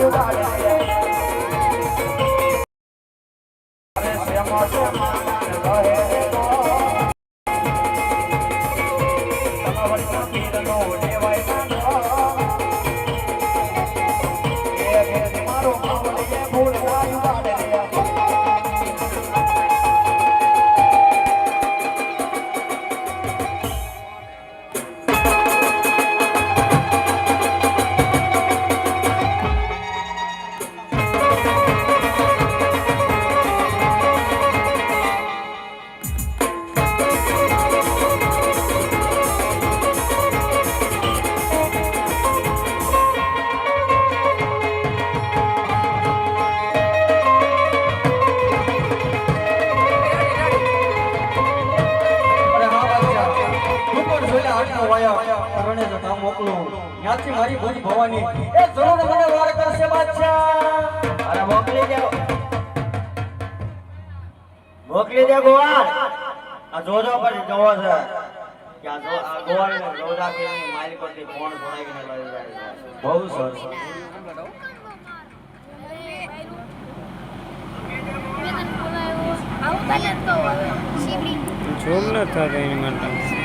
you got it. મોકલો. ત્યાંથી મારી ભૂજ ભવાની. એ જરૂર મને વાર કરશે બાદશાહ. અરે મોકલી દે. મોકલી દે ગોવાળ. આ જોજો પછી જોવો છે. કે જો આ ગોવાળ ને રોજા કે મારી પરથી ફોન ભણાવીને લઈ જાય બહુ સરસ. જોમ ન થાય એની માટે.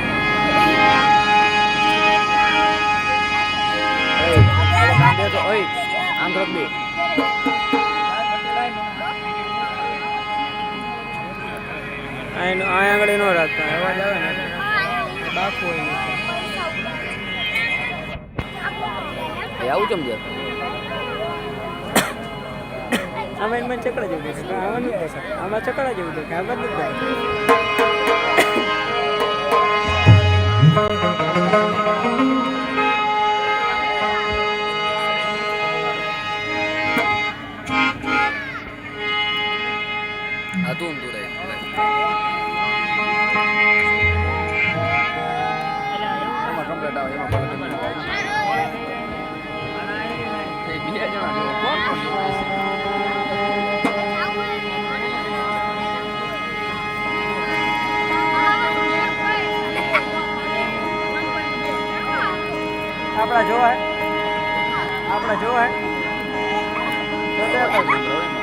આનો આ આગળ નો રાખતા અવાજ આવે ને. બાપુ આવું ચમ છે? આમાં એમાં ચકડા જેવું છે આમાં નથી આમાં ચકડા જેવું છે આમાં નથી એમાં કમ્પ્લીટ આવે એમાં ભલે તમે ના આવે. એ બે જણા જેવો કોણ કોણ જેવો? આપણા જોવા આપણા જોવા તો દેખાય.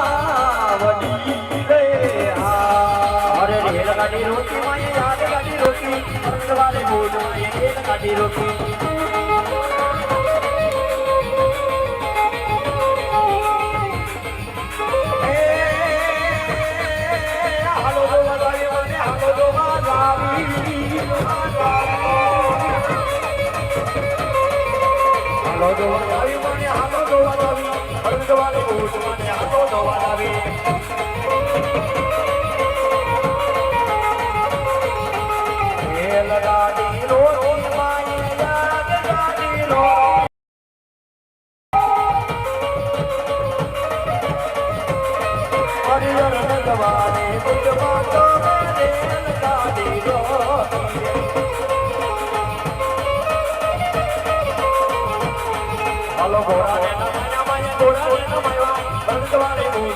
રેલગાડી રોકી મારી યાદગાડી રોકી સવારે બોલો એ રેલગાડી રોકી હાલો લાવી. હાલો જોવા લાવી મને, હાલો જોવા લાવી. ઘોડા ને નમાયા ભગવાને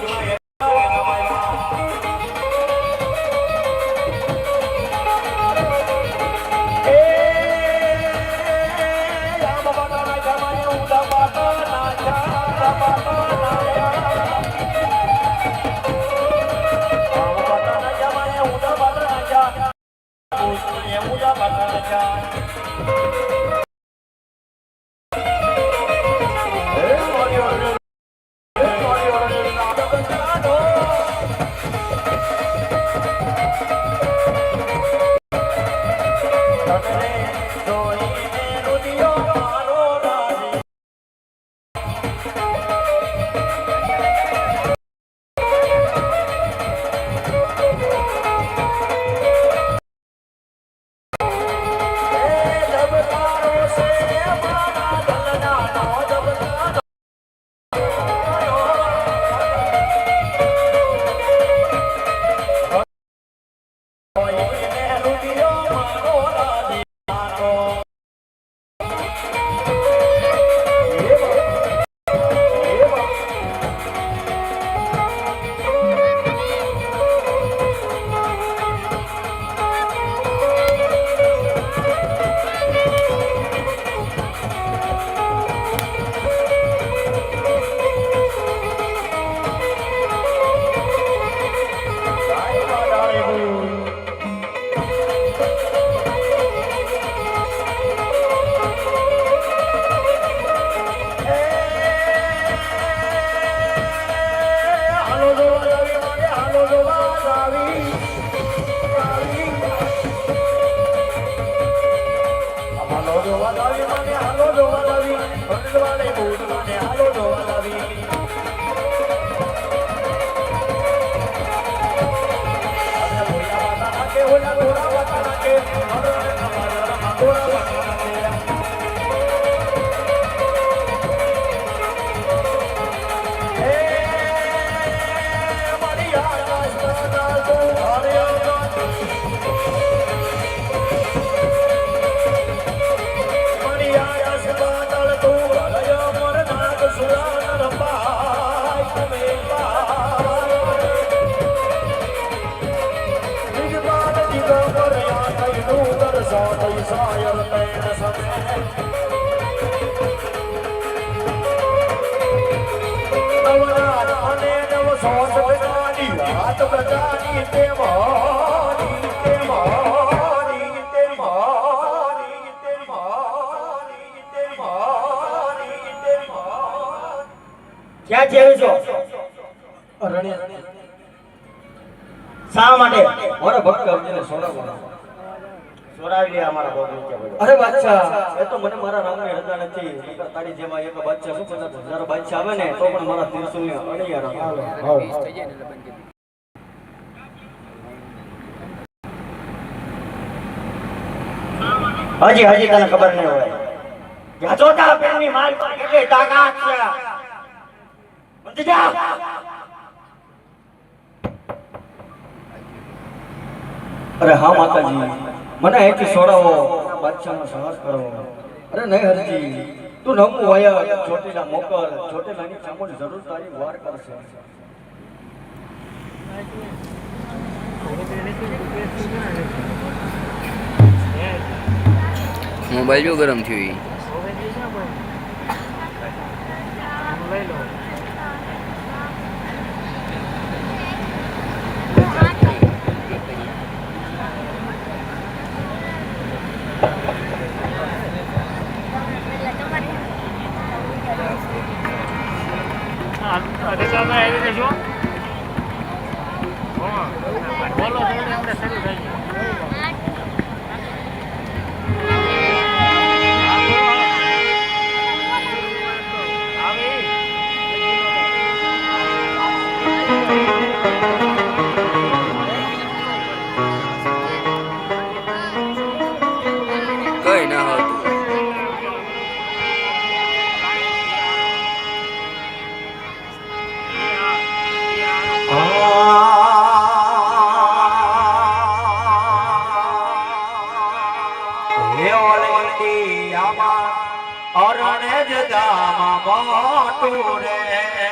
અમારા રાત પ્રજાની તે મારી તે મારી તે મારી તે મારી તે મારી તે મારી. ક્યાંથી આવી છો? શા માટે? મારા ભક્ત અર્જુને. સોરાવી લે અમારા બહુ અરે બાદશાહ. એ તો મને મારા રામની રજા નથી. તારી જેમાં એક બાદશાહ શું પચાસ હજાર બાદશાહ આવે ને તો પણ મારા ત્રીસો ને બંધ હજી હજી તને ખબર નહીં હોય. જ્યાં જોતા પેરની માલ પર કેટલી તાકાત છે. અરે હા, માતાજી. મને અહીંથી છોડાવો બાદશાહનો સંહાર કરો. અરે નહીં હરજી. તું નમું વાયા ચોટીલા મોકલ. ચોટીલાની ચામુંડ જરૂર તારી વાર કરશે. મોબાઈલ જો ગરમ થયો ઈ. કઈ મોટું રે